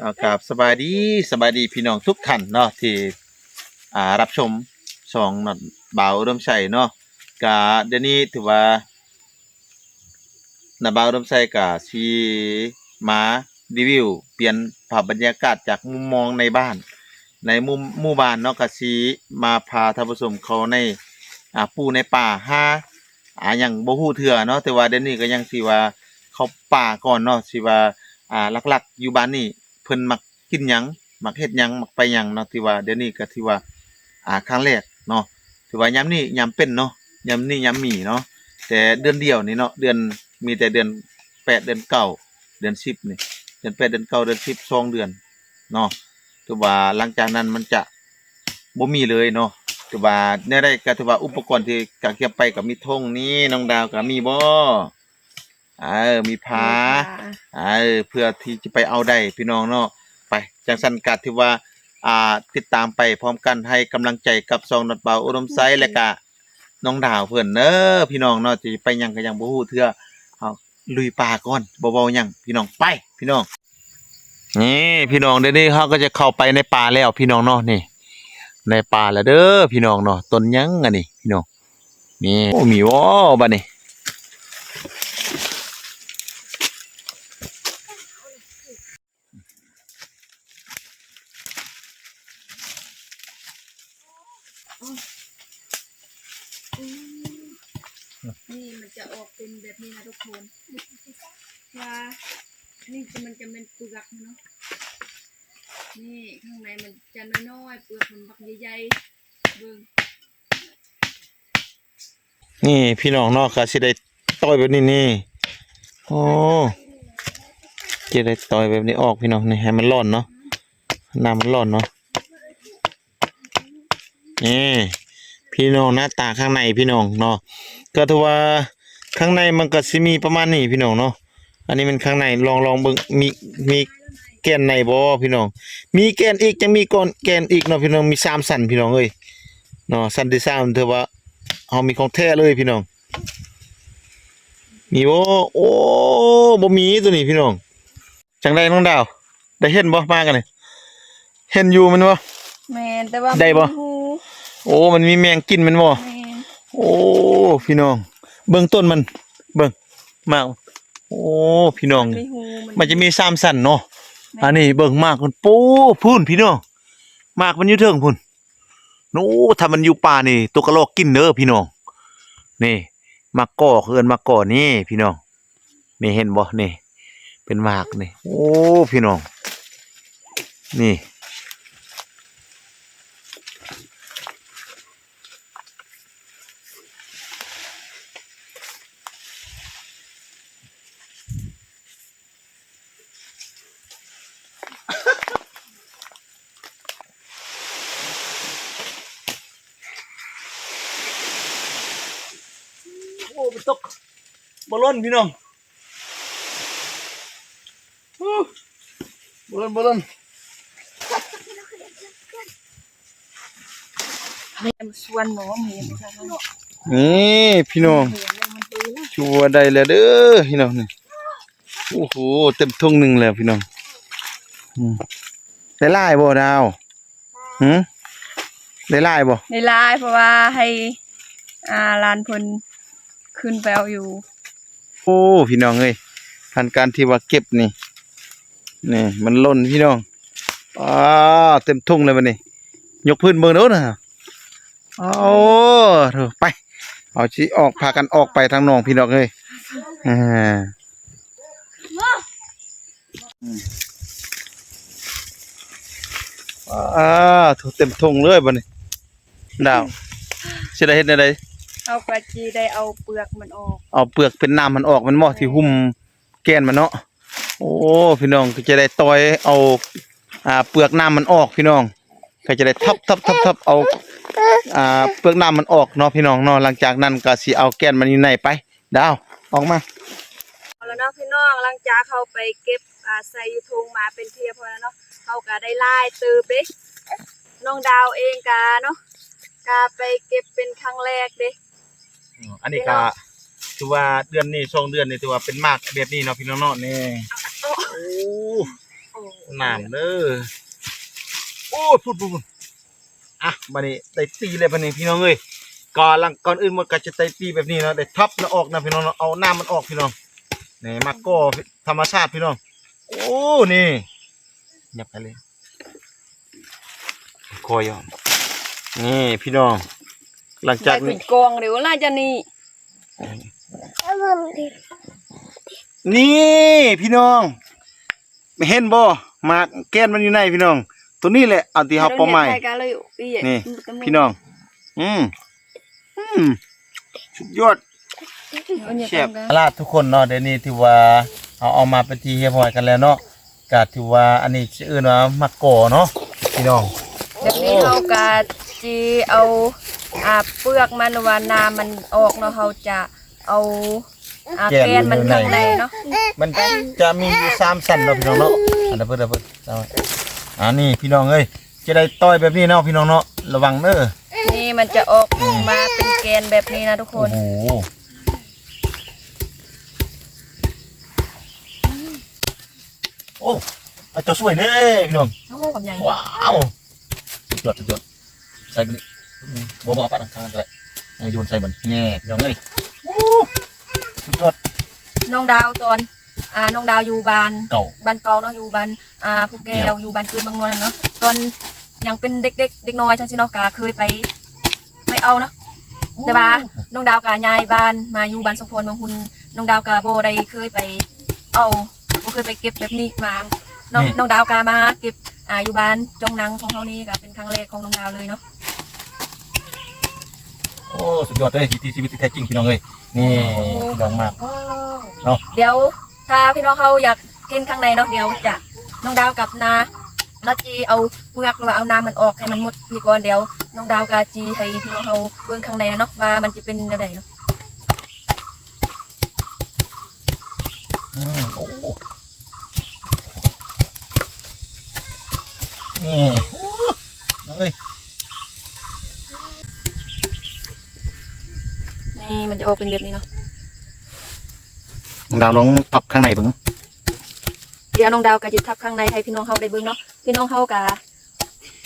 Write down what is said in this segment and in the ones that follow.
เอากับสบายดีสบายดีพี่น้องทุกท่านเนาะที่อ่ารับชมช่องนอดบ่าวอุดมชัยเนาะกะเดี๋ยวนี้ถือว่านาบ่าวอุดมชัยกะสิมารีวิว เปลี่ยนภาพบรรยากาศจากมุมมองในบ้าน ในมุมหมู่บ้านเนาะกะสิมาพาท่านผู้ชมเขาในอ่าปูในป่าห้าอ่าหยังบ่ฮู้เทื่อเนาะแต่ว่าเดี๋ยวนี้ก็ยังสิว่าเขาป่าก่อนเนาะสิว่าอ่าหลักๆอยู่บ้านนี่ เพิ่นมักกินหยังมักเฮ็ดหยังมักไปหยังเนาะที่ว่าเดี๋ยวนี้ก็ที่ว่าอ่าครั้งแรกเนาะถือว่ายามนี้ยามเป็นเนาะยามนี้ยามมีเนาะแต่เดือนเดียวนี่เนาะเดือนมีแต่เดือนแปดเดือนเก้าเดือนสิบนี่เดือนแปดเดือนเก้าเดือนสิบสองเดือนเนาะถือว่าหลังจากนั้นมันจะบ่มีเลยเนาะถือว่าแน่ได้ก็ถือว่าอุปกรณ์ที่กะเก็บไปก็มีธงนี้น้องดาวก็มีบ่ เออมีผาเออเพื่อที่จะไปเอาได้พี่น้องเนาะไปจังสันกัดที่ว่าอ่าติดตามไปพร้อมกันให้กำลังใจกับซองนัดเบาอุดมไซส์และก็น้องดาวเพิ่นเด้อพี่น้องเนาะที่ไปหยังก็ยังบ่ฮู้เทื่อเอาลุยป่าก่อนบ่เว้าหยังพี่น้องไปพี่น้อง นี่พี่น้องเดี๋ยวนี้เขาก็จะเข้าไปในป่าแล้วพี่น้องเนาะนี่ ในป่าแล้วเด้อพี่น้องเนาะต้นหยังอันนี้พี่น้องนี่โอ้มีว้บัดนี้นี่มันจะออกเป็นแบบนี้นะทุกคนว่า นี่จะมันจะเป็นเปลือกเนาะ นี่ข้างในมันจะน้อยๆ เปลือกมันบักใหญ่ๆเบิ่งนี่พี่น้องนาะก็สิได้ต่อยแบบนี้นี่ โอ้จะได้ต่อยแบบนี้ออกพี่น้องนี่ให้มันร้อนเนาะ น้ำมันร้อนเนาะ นี่พี่น้องหน้าตาข้างในพี่น้องเนาะ ก็ถือว่าข้างในมันก็สิมีประมาณนี้พี่น้องเนาะ อันนี้มันข้างในลองลองเบิ่งมีมีแกนในบ่พี่น้อง มีแกนอีกยังมีก้อนแกนอีกเนาะพี่น้องมีสามสันพี่น้องเอ้ยเนาะสันที่สามถือว่าเอามีของแท้เลยพี่น้อง มีบ่โอ้บ่มีตัวนี้พี่น้องจังได้น้องดาว ได้เห็นบ่มากันนี่เห็นอยู่มันบ่แมนแต่ว่าได้บ่มันมีหูโอ้มันมีแมงกินมันบ่แมนโอ้พี่น้อง เบิ่งต้นมัน เบิ่งมาก โอ้พี่น้อง มีหูมันจะมีสามสันเนาะ อันนี้เบิ่งมากมันปูพูนพี่น้องมากมันอยู่เทิงพุ่นโน้ถ้ามันอยู่ป่านี่ตัวกระรอกกินเด้อพี่น้อง นี่มากก่อเอิ้นมากก่อนี่พี่น้อง นี่เห็นบ่นี่ เป็นหมากนี่ โอ้พี่น้อง นี่ โอ้มันตกบอ ลลนพี่น้องโอ้บอลลนบอลลนเห็นส่วนหนูเห็นค่ะเนาะนี่พี่น้องเห็นแล้วมันดูแล้วชัวร์ได้แล้วเด้อพี่น้องนี่โอ้โหเต็มทุ่งหนึ่งแล้วพี่น้องอืมได้ไล่บ่ดาวหืมได้ไล่บ่ในไลน์เพราะว่าให้อ่าลานเพนขึ้นไปเอาอยู่ โอ้พี่น้องเอ้ยพันการที่ว่าเก็บนี่นี่มันล่นพี่น้องอ้าเต็มทุ่งเลยบัดนี้ยกพื้นเบิ่งเด้อนะเอาเถอะไป เอาสิออกพากันออกไปทางหนองพี่น้องเอ้ยอ่าอ่าถูกเต็มทุ่งเลยบัดนี้ดาวสิได้เฮ็ดได้ เอากระจีได้เอาเปลือกมันออกเอาเปลือกเป็นน้ำมันออกมันหมอที่หุ้มแกนมันเนาะโอ้พี่น้องก็จะได้ต่อยเอาอ่าเปลือกน้ำมันออกพี่น้อง ก็จะได้ทับทับทับทับเอาอ่าเปลือกน้ำมันออกเนาะพี่น้องเนาะหลังจากนั้นก็สิเอาแกนมันอยู่ในไปดาวออกมาเอาแล้วเนาะพี่น้องหลังจากเขาไปเก็บอ่าใส่ยูทงมาเป็นเทียพอแล้วเนาะเขาก็ได้ไล่ตือเด้น้องดาวเองกาเนาะกาไปเก็บเป็นครั้งแรกเด้ อันนี้ก็ถือว่าเดือนนี้ช่วงเดือนนี้ถือว่าเป็นมากแบบนี้เนาะพี่น้องเนาะนี่โอ้โอ้น้ำเด้อโอ้พูดพูดพูดอะบัดนี้ได้ตีเลยบัดนี้พี่น้องเอ้ยก่อนหลังก่อนอื่นมันก็จะได้ตีแบบนี้เนาะได้ทับแล้วออกนะพี่น้องเนาะเอาน้ำมันออกพี่น้องนี่มาก่อธรรมชาติพี่น้องโอ้นี่ยับไปเลยคอยอมนี่พี่น้อง หลังจาจากกเป็นี้นกองหรือว่าลาจะนี่นี่พี่น้องไม่เห็นบ่หมากแก้นมันอยู่ในพี่น้อง ตัวนี้แหละเอาที่เฮาเป้าหมายกันเลยอีนี่ พี่น้อง อืมอืมสุดยอดแซ่บลาดทุกคนเนาะเดี๋ยวนี้ที่ว่าเอาเอามาเป็นที่เรียบร้อยกันแล้วเนาะก็ถือว่าอันนี้ชื่ออื่นว่ามักโกอเนาะพี่น้อง แบบนี้เขากะจีเอา อ่าเปลือกมันหรือว่าน้ำมันออกเนาะเขาจะเอาอ่าแกนแกนมันอยู่ในข้างในเนาะมันจะมีอยู่สามชั้นเนาะพี่น้องเนาะอันเดยวเพิ่นเดยวเพิ่นเอาไว้อ่านี่พี่น้องเอ้ยจะได้ต่อยแบบนี้เนาะพี่น้องเนาะระวังเด้อนี่มันจะออกมาเป็นแกนแบบนี้นะทุกคโอ้นโหโอ้เอาตัวสวยเด้พี่น้องโอ้กับใหญ่ว้าวสุดยอดสุดยอดใส่ไปนี่ บัวบัวปัดข้างๆกันเลยเอาโยนใส่บันแง่พี่น้องเอ้ยโอ้สุดยอดน้องดาวตอนอ่าน้องดาวอยู่บ้านเก่าบ้านเก่าเนาะอยู่บ้านอ่าผู้แก้วอยู่บ้านคืนบางนวลเนาะตอนยังเป็นเด็กๆเด็กน้อยจังซี่เนาะกาเคยไปไปเอาเนาะแต่ว่าน้องดาวกาย้ายบ้านมาอยู่บ้านสมพรบางคุณน้องดาวกาโบได้เคยไป เอาบ่เคยไปเก็บแบบนี้มาน้องน้องดาวกามาเก็บอ่าอยู่บ้านจงนังของเขานี่ก็เป็นครั้งแรกของน้องดาวเลยเนาะโอ้สุดยอดเลยวิถีชีวิตที่แท้จริงพี่น้องเอ้ยนี่พี่น้องมาก เนาะ เดี๋ยวถ้าพี่น้องเขาอยากกินข้างในเนาะเดี๋ยวจะน้องดาวกับนานาจีเอาเปลือกหรือว่าเอาน้ำมันออกให้มันหมดพี่ก่อนเดี๋ยวน้องดาวกาจีให้พี่น้องเขาเบื้องข้างในนะเนาะว่ามันจะเป็นอะไรเนาะอืมโอ้นี่โอ้น้องเอ้ย นี่มันจะออกเป็นแบบนี้เนาะน้องดาวลองตับข้างในเบิ่งเดี๋ยวน้องดาวกาจะทับข้างในให้พี่น้องเขาได้เบื้องเนาะพี่น้องเขากา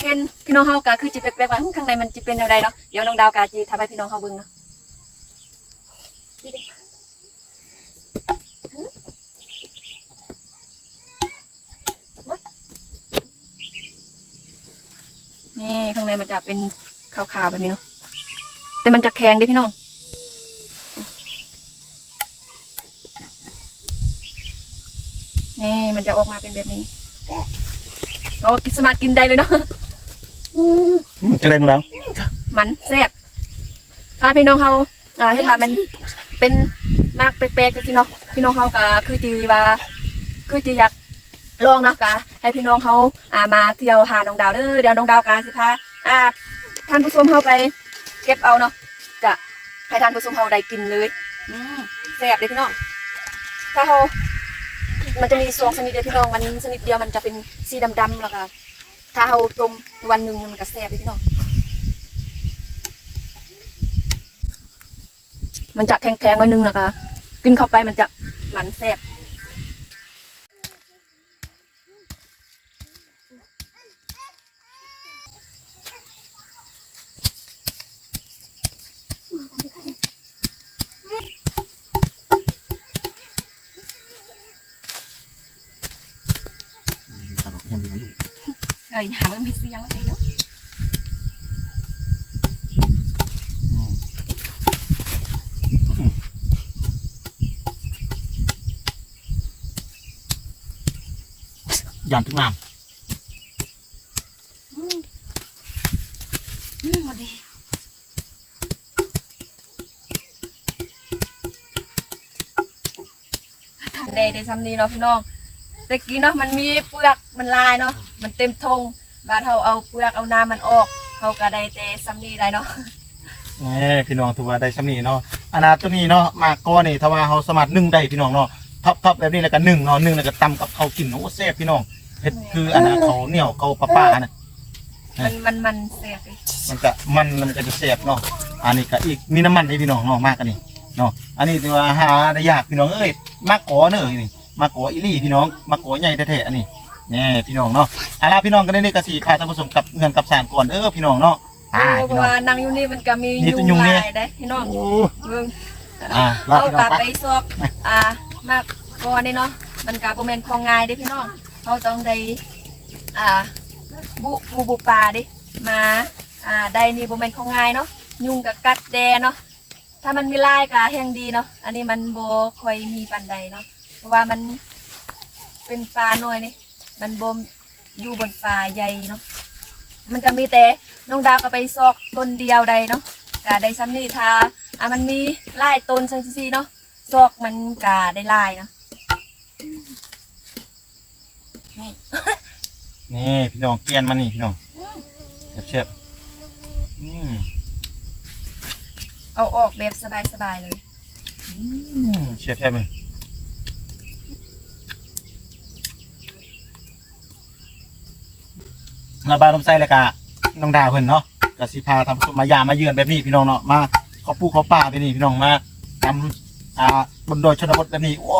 เห็นพี่น้องเขากาคือจะแปลกๆว่าอื้อข้างในมันจะเป็นอะไรเนาะเดี๋ยวน้องดาวกาจีทับให้พี่น้องเขาเบื้องเนาะนี่ข้างในมันจะเป็นขาวๆแบบนี้เนาะแต่มันจะแข็งดิพี่น้อง นี่ มันจะออกมาเป็นแบบนี้เราสามารถกินได้เลยเนาะจะได้น้องดาวมันแซ่บถ้าพี่น้องเขาอ่าให้ทานมันเป็นมากแปลกๆกับพี่น้องพี่น้องเขาก็คือจีว่าคือจีอยากลองเนาะกะให้พี่น้องเขาอ่ามาเที่ยวหาน้องดาวเด้อเดี๋ยวน้องดาวกาสิพาอ่าท่านผู้ชมเขาไป เก็บเอาเนาะจะให้ท่านผู้ชมเขาได้กินเลยอืมแซ่บเลยพี่น้องถ้าเขา มันจะมีซองชนิดเดียวพี่น้องมันชนิดเดียวมันจะเป็นสีดำๆแล้วก็ถ้าเอาต้มวันหนึ่งมันก็แซ่บพี่น้องมันจะแข็งๆหน่อยนึงนะคะกินเข้าไปมันจะหมันแซ่บ เอ้ยหามันมีเสียงอะไรเแต่กี้เนาะมันมีเปลือกมันลายเนาะมันเต็มทงบาดเราเอาเปลือกเอาน้ำมันออกเขาก็ได้แต่ซ้ำนี้ได้เนาะำนี่พี่น้องถือว่าได้ซ้ำนี่เนาะอันนาตัวนี้เนาะมากก้อนนี่ถ้าว่าเขาสมัครหนึ่งได้พี่น้องเนาะทับทับแบบนี้แล้วก็หนึ่งเนาะหนึ่งแล้วก็ตำกับเขาวกินโอ้แซ่บพี่น้องเผ็ดคืออันนั้นเขาวเหนียวเขาวปลาป้าๆนะมันมันมันแซ่บเลยมันจะมันมันก็จะแซ่บเนาะอันนี้ก็อีกมีน้ำมันให้พี่น้องเนาะมากกันนี่เนาะอันนี้ถือว่าหาได้ยากพี่น้องเอ้ยมากกอเนอะนี่ มากกออีหลี่พี่น้องมากกอใหญ่แท้ๆอันนี้นี่พี่น้องเนาะเอาล่ะพี่น้องก็ได้นี่กสีพาท่านผู้ชมกับเงินกับสารก่อนเด้อพี่น้องเนาะอ่าเพพี่ราะน้อง ว่านั่งอยู่นี่มันก็มีนี่ยุตัวงยุงนี่หลายได้พี่น้องโอ้เบิ่งอ่าลาเอาพี่น้กองลับไปไปซอกอ่ามากก่อนนี่เนาะมันก็บ่แม่นของง่ายเด้พี่น้องเขาต้องได้อ่าบุบุบุปลาดิมาอ่าได้นี่บ่แม่นของง่ายเนาะยุงกับกัดแดเนาะถ้ามันมีลายก็แฮงดีเนาะอันนี้มันบ่ค่อยมีปานใดเนาะ เพราะว่ามันเป็นปลาน้อยนี่มันบ่อยู่บนปลาใหญ่เนาะมันจะมีแต่น้องดาวก็ไปซอกต้นเดียวใดเนาะก็ได้ซ้ำนี่ถ้าอะมันมีลายต้นซังซี่เนาะซอกมันก็ได้ลายเนาะนี่นี่พี่น้องเกียนมานี่พี่น้องเชฟๆอืมเอาออกแบบสบายๆเลยอืมเชฟแท้เลย ระบายลมไส้เลยกะน้องดาวเพิ่นเนาะกสิพาทำสุมายามาเยือนแบบนี้พี่น้องเนาะมาเขาปูเขาป่าไปนี่พี่น้องมาทำอ่าบนดอยชนบทแบบนี้โอ้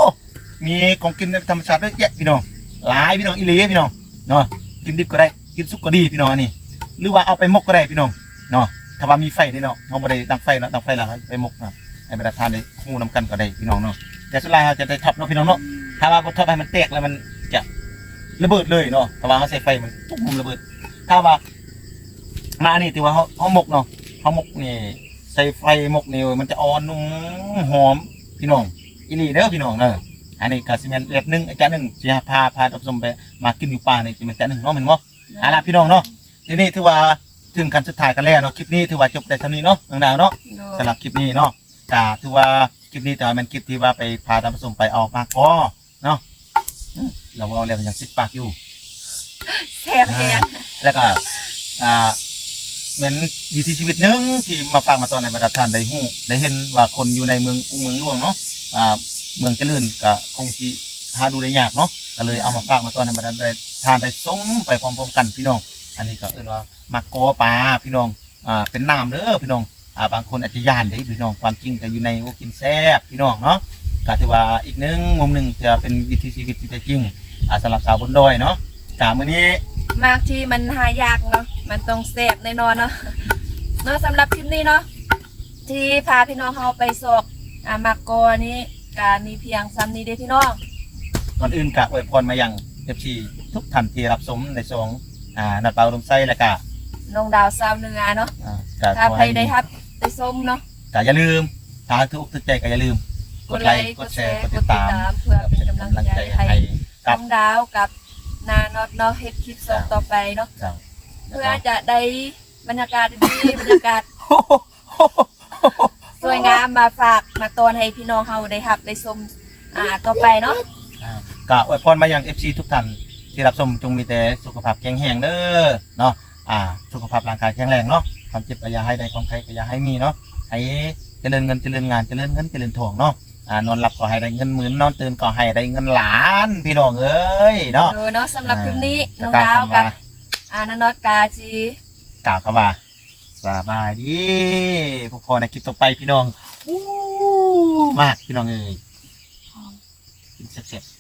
มีของกินธรรมชาติเยอะแยะพี่น้องหลายพี่น้องอีหลีพี่น้องเนาะกินดิบก็ได้กินสุกก็ดีพี่น้องอันนี้หรือว่าเอาไปมกก็ได้พี่น้องเนาะถ้าว่ามีไฟนี่เนาะเขาบ่ได้ตั้งไฟเนาะตั้งไฟแล้วไปมกนะให้บรรดาทานได้คู่น้ำกันก็ได้พี่น้องเนาะแต่สุดท้ายเราจะได้ท็อปเนาะพี่น้องเนาะถ้าว่าบ่ท็อปให้มันแตกแล้วมันจะระเบิดเลยเนาะถ้าว่าเขาใส่ไฟมันตุ้มระเบิด ถ้าว่า มานี่ถือว่าเขาเขาหมกเนาะเขาหมกนี่ ใส่ไฟหมกนี่มันจะอ่อนนุ่มหอมพี่น้องอีหลีเด้อพี่น้องเนอะอันนี้ก็สิแม่นเล็บหนึงอาจารย์หนึ่งสิพาพาท่านผู้ชมไปมากินอยู่ป่านี่สิแม่นอาจารย์หนึ่งเนาะแม่นบ่เอาล่ะพี่น้องเนาะทีนี้ถือว่าถึงขั้นสุดท้ายกันแล้วเนาะคลิปนี้ถือว่าจบแต่เท่านี้เนาะน้องดาวเนาะโดสำหรับคลิปนี้เนาะก็ถือว่าคลิปนี้แต่ว่ามันคลิปที่ว่าไปพาท่านผู้ชมไปเอามากก็เนาะอืมเราเอาแล้วยังสิบปากอยู่ แซ่บแฮงแล้วก็อ่าเหมือนวิถีชีวิตหนึ่งที่มาฟังมาตอนในบรรดาท่านได้หู้ได้เห็นว่าคนอยู่ในเมืองกรุงเมืองหลวงเนาะอ่าเมืองเจริญก็คงที่หาดูได้ยากเนาะก็เลยเอามาฝากมาตอนในบรรดาท่านได้สมไปพร้อมๆกันพี่น้อง อันนี้ก็เอิ้นว่ามักโกปลาพี่น้องอ่าเป็นน้ำเด้อพี่น้องอ่าบางคนอาจจะย่านเด้พี่น้องความจริงก็อยู่ในโอกินแซ่บพี่น้องเนาะก็ถือว่าอีกหนึงมุมหนึ่งจะเป็นวิถีชีวิตที่แท้จริงอ่าสำหรับสาวบนดอยเนาะ กามื้อนี้ มากที่มันหายากเนาะมันต้องแซ่บแน่นอนเนาะเนาะสำหรับคลิปนี้เนาะที่พาพี่น้องเฮาไปซอกอ่ามากกอนี้ก็มีเพียงซ้ำนี้เด้อพี่น้อง ก่อนอื่นกะอวยพรมายังเอฟซีทุกท่านที่รับชมในช่วงอ่านัดเปาลมไส้และกะน้องดาวสาวเหนือเนาะอ่าก็ถ้าขอใครให้ได้ครับได้ส้มเนาะกะอย่าลืมถ้าทุกทุกใจก็อย่าลืม กดไลค์กดแชร์กดติดตามเพื่อเป็นกำลังใจให้ครัน้บองดาวกับ นาน็อตเนาะเฮ็ดคลิปส่งต่อไปเนาะเจ้าเพื่อจะได้บรรยากาศดีๆบรรยากาศสวยงามมาฝากมาตอนให้พี่น้องเฮาได้รับได้ชมอ่าต่อไปเนาะอ่ากะอวยพรมายังเอฟซีทุกท่านที่รับชมจงมีแต่สุขภาพแข็งแรงเด้อเนาะอ่า สุขภาพร่างกายแข็งแรงเนาะความเจ็บก็อย่าให้ได้ความใครก็อย่าให้มีเนาะให้เจริญเงินเจริญงานเจริญเงินเจริญทองเนาะ อ่านอนหลับก็ให้ได้เงินหมื่นนอนตื่นก็ให้ได้เงินล้าน พี่น้องเอ้ยเนาะเออเนาะสำหรับคลิปนี้น้องกล่ดาวคำกับว่าอ่านาน็อตกาจีกล่าวคำว่าสบายดีพวกพอในคลิปต่อไปพี่น้องอู้มากพี่น้องเอ้ยกินเสร็จๆ